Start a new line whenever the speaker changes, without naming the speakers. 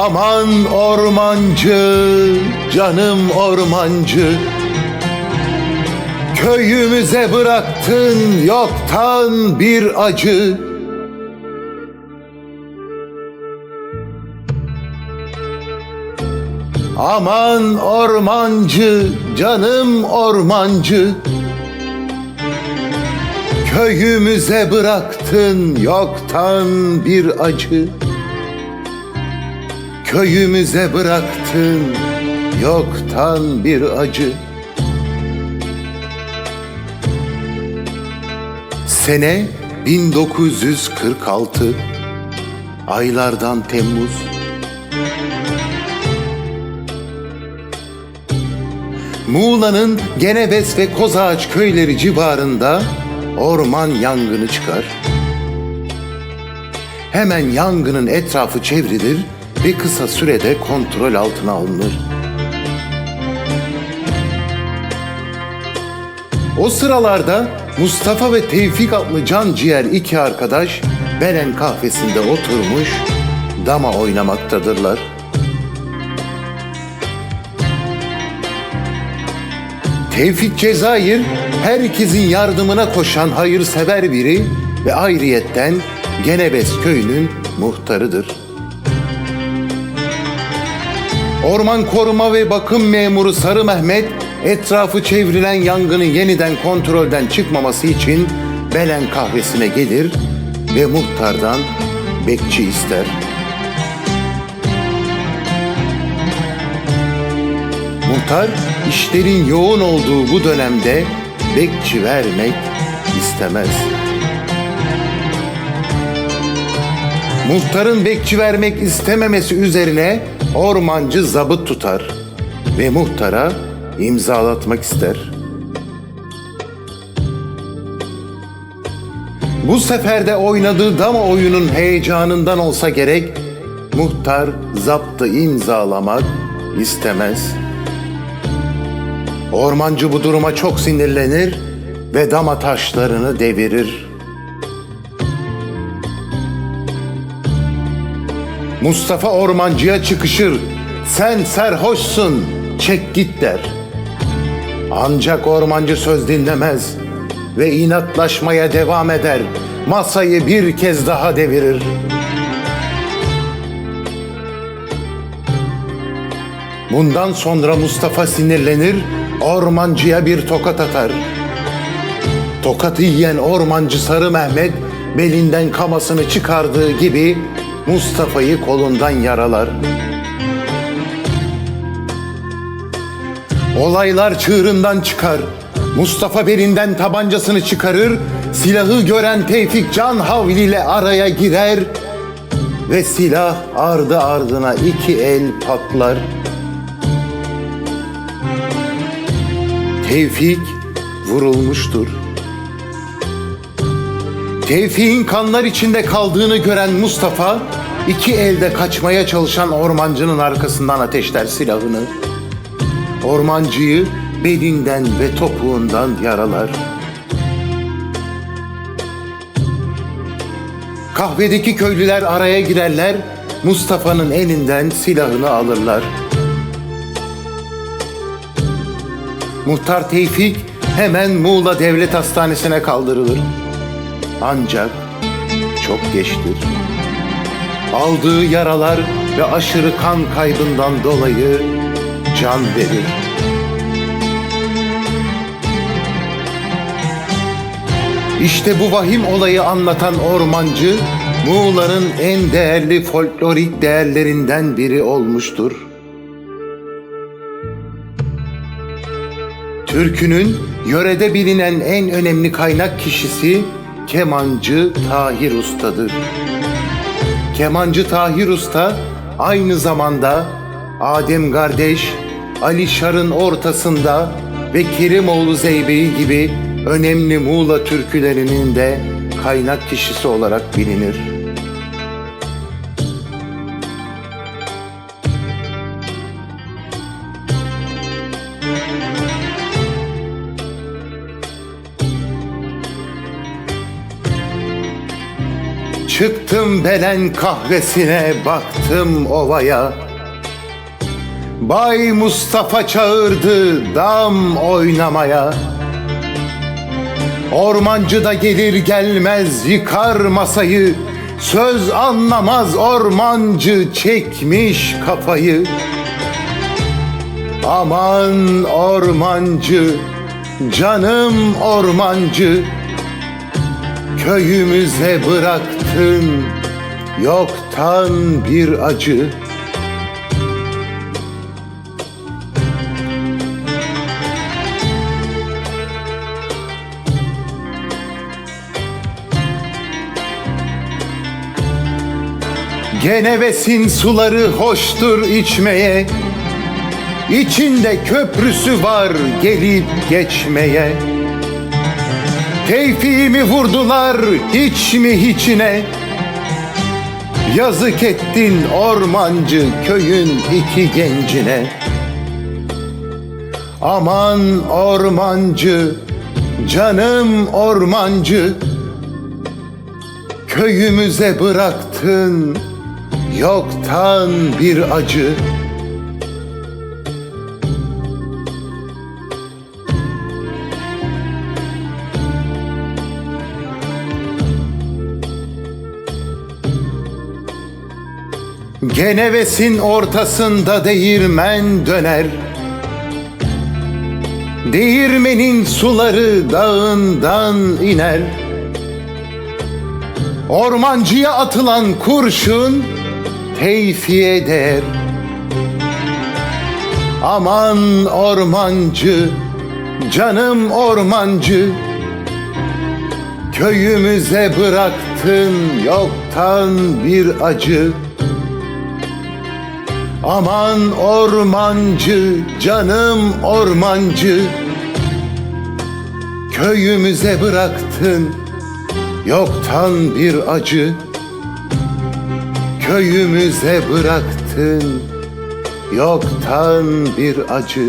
Aman ormancı, canım ormancı. Köyümüze bıraktın yoktan bir acı. Aman ormancı, canım ormancı. Köyümüze bıraktın yoktan bir acı Köyümüze bıraktın yoktan bir acı Sene 1946 Aylardan Temmuz Muğla'nın Geneves ve Kozağaç köyleri civarında orman yangını çıkar. Hemen yangının etrafı çevrilir ve kısa sürede kontrol altına alınır. O sıralarda Mustafa ve Tevfik adlı can ciğer iki arkadaş Beren kahvesinde oturmuş dama oynamaktadırlar. Tevfik Cezayir herkesin yardımına koşan hayırsever biri ve ayrıyetten Genebes köyünün muhtarıdır. Orman Koruma ve Bakım Memuru Sarı Mehmet etrafı çevrilen yangının yeniden kontrolden çıkmaması için Belen kahvesine gelir ve muhtardan bekçi ister. Muhtar işlerin yoğun olduğu bu dönemde bekçi vermek istemez. Muhtarın bekçi vermek istememesi üzerine ormancı zabıt tutar ve muhtara imzalatmak ister. Bu sefer de oynadığı dama oyunun heyecanından olsa gerek muhtar zaptı imzalamak istemez. Ormancı bu duruma çok sinirlenir ve dama taşlarını devirir. Mustafa ormancıya çıkışır. Sen serhoşsun, çek git der. Ancak ormancı söz dinlemez ve inatlaşmaya devam eder. Masayı bir kez daha devirir. Bundan sonra Mustafa sinirlenir, ormancıya bir tokat atar. Tokatı yiyen ormancı Sarı Mehmet belinden kamasını çıkardığı gibi Mustafa'yı kolundan yaralar. Olaylar çığırından çıkar. Mustafa belinden tabancasını çıkarır, silahı gören Tevfik can havliyle araya girer ve silah ardı ardına iki el patlar. Tevfik vurulmuştur. Tevfik'in kanlar içinde kaldığını gören Mustafa, iki elde kaçmaya çalışan ormancının arkasından ateşler silahını. Ormancıyı belinden ve topuğundan yaralar. Kahvedeki köylüler araya girerler, Mustafa'nın elinden silahını alırlar. Muhtar Tevfik hemen Muğla Devlet Hastanesi'ne kaldırılır. Ancak çok geçtir. Aldığı yaralar ve aşırı kan kaybından dolayı can verir. İşte bu vahim olayı anlatan ormancı, Muğla'nın en değerli folklorik değerlerinden biri olmuştur. Türkünün yörede bilinen en önemli kaynak kişisi kemancı Tahir Usta'dır. Kemancı Tahir Usta aynı zamanda Adem kardeş, Ali Şar'ın ortasında ve Kerimoğlu Zeybe'yi gibi önemli Muğla türkülerinin de kaynak kişisi olarak bilinir. Çıktım Belen kahvesine baktım ovaya. Bay Mustafa çağırdı dam oynamaya. Ormancı da gelir gelmez yıkar masayı. Söz anlamaz ormancı çekmiş kafayı. Aman ormancı, canım ormancı Köyümüze bıraktın yoktan bir acı. Genevesin suları hoştur içmeye. İçinde köprüsü var gelip geçmeye Tevfiğimi vurdular hiç mi hiçine? Yazık ettin ormancı köyün iki gencine. Aman ormancı, canım ormancı. Köyümüze bıraktın yoktan bir acı Genevesin ortasında değirmen döner. Değirmenin suları dağından iner. Ormancıya atılan kurşun teyfiye der Aman ormancı, canım ormancı Köyümüze bıraktın yoktan bir acı Aman ormancı, canım ormancı. Köyümüze bıraktın yoktan bir acı. Köyümüze bıraktın yoktan bir acı